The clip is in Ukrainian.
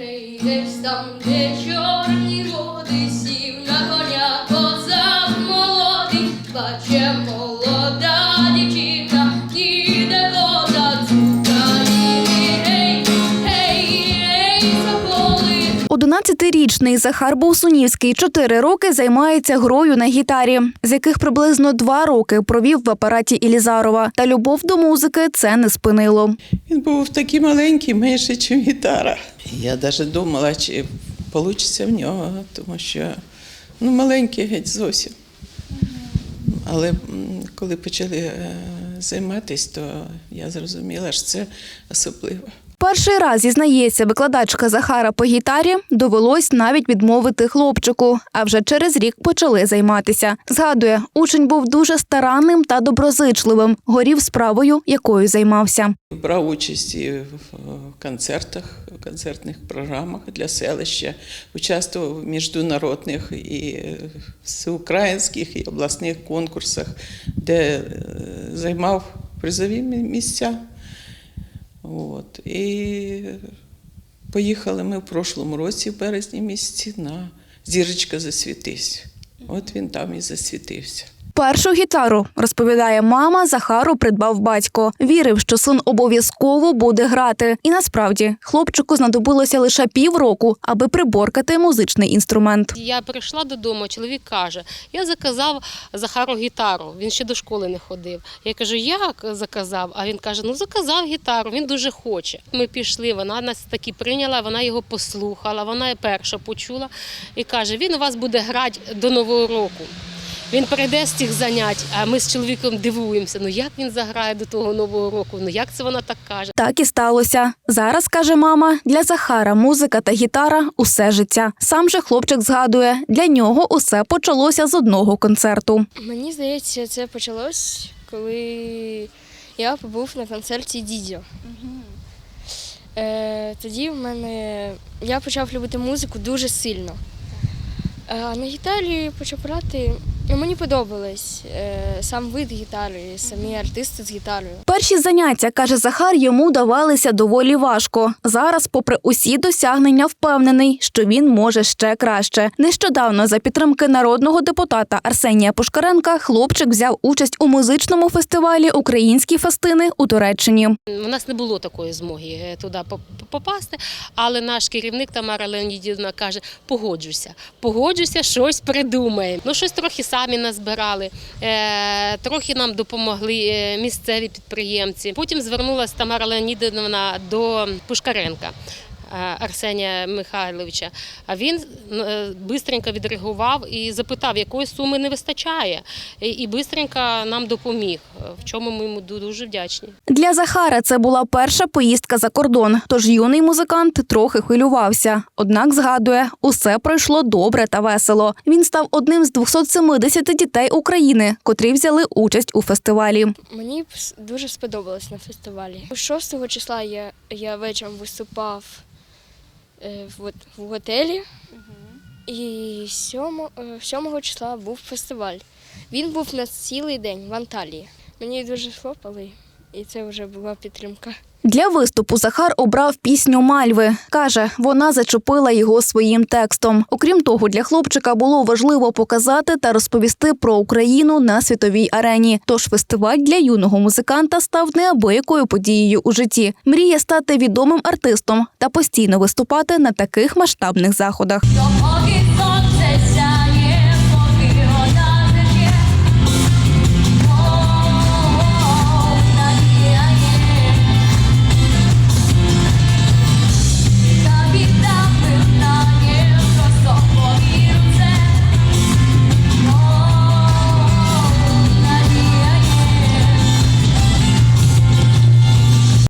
Гей, йдеш там, де чорні води, сів 11-річний Захар Бовсунівський чотири роки займається грою на гітарі, з яких приблизно два роки провів в апараті Ілізарова. Та любов до музики це не спинило. Він був такий маленький, менше, ніж гітара. Я навіть думала, чи вийде в нього, тому що ну, маленький геть зовсім. Але коли почали е, займатися, то я зрозуміла, що це особливо. Перший раз зізнається викладачка Захара по гітарі, довелось навіть відмовити хлопчику, а вже через рік почали займатися. Згадує, учень був дуже старанним та доброзичливим, горів справою, якою займався. Брав участь в концертах, в концертних програмах для селища, участвував в міжнародних і всеукраїнських і обласних конкурсах, де е, займав призові місця. От. І поїхали ми в прошлому році, в березні місяці, на Зірочка засвітись. От він там і засвітився. Першу гітару, розповідає мама, Захару придбав батько. Вірив, що син обов'язково буде грати. І насправді хлопчику знадобилося лише півроку, аби приборкати музичний інструмент. Я прийшла додому, чоловік каже: я заказав Захару гітару. Він ще до школи не ходив. Я кажу, як заказав? А він каже: Ну заказав гітару, він дуже хоче. Ми пішли, вона нас таки прийняла, вона його послухала, вона перша почула і каже: він у вас буде грати до нового року. Він прийде з цих занять, а ми з чоловіком дивуємося. Ну як він заграє до того нового року? Ну як це вона так каже? Так і сталося. Зараз каже мама, для Захара музика та гітара усе життя. Сам же хлопчик згадує, для нього усе почалося з одного концерту. Мені здається, це почалось, коли я побув на концерті Дідьо. Е, тоді в мене я почав любити музику дуже сильно. А на гітарі почав грати. І Мені подобалось е, сам вид гітари, самі артисти з гітарою. Перші заняття, каже Захар, йому давалися доволі важко. Зараз, попри усі досягнення, впевнений, що він може ще краще. Нещодавно, за підтримки народного депутата Арсенія Пушкаренка, хлопчик взяв участь у музичному фестивалі Українські фестини у Туреччині. У нас не було такої змоги е, туди поп- попасти, але наш керівник Тамара Леонідівна каже: погоджуйся, погоджуйся, щось придумаємо. Ну, щось трохи самі назбирали, е, трохи нам допомогли е, місцеві підприємці. Потім звернулася Тамара Леонідовна до Пушкаренка. Е, Арсенія Михайловича, а він швидко відреагував і запитав, якої суми не вистачає, і- швидко нам допоміг, в чому ми йому дуже вдячні. Для Захара це була перша поїздка за кордон, тож юний музикант трохи хвилювався. Однак згадує, усе пройшло добре та весело. Він став одним з 270 дітей України, котрі взяли участь у фестивалі. Мені дуже сподобалось на фестивалі. 6 числа я, я вечором виступав е, в, в готелі, і 7, 7 числа був фестиваль. Він був на цілий день в Анталії. Мені дуже хлопали, і це вже була підтримка. Для виступу Захар обрав пісню Мальви. Каже, вона зачепила його своїм текстом. Окрім того, для хлопчика було важливо показати та розповісти про Україну на світовій арені. Тож фестиваль для юного музиканта став неабиякою подією у житті. Мріє стати відомим артистом та постійно виступати на таких масштабних заходах.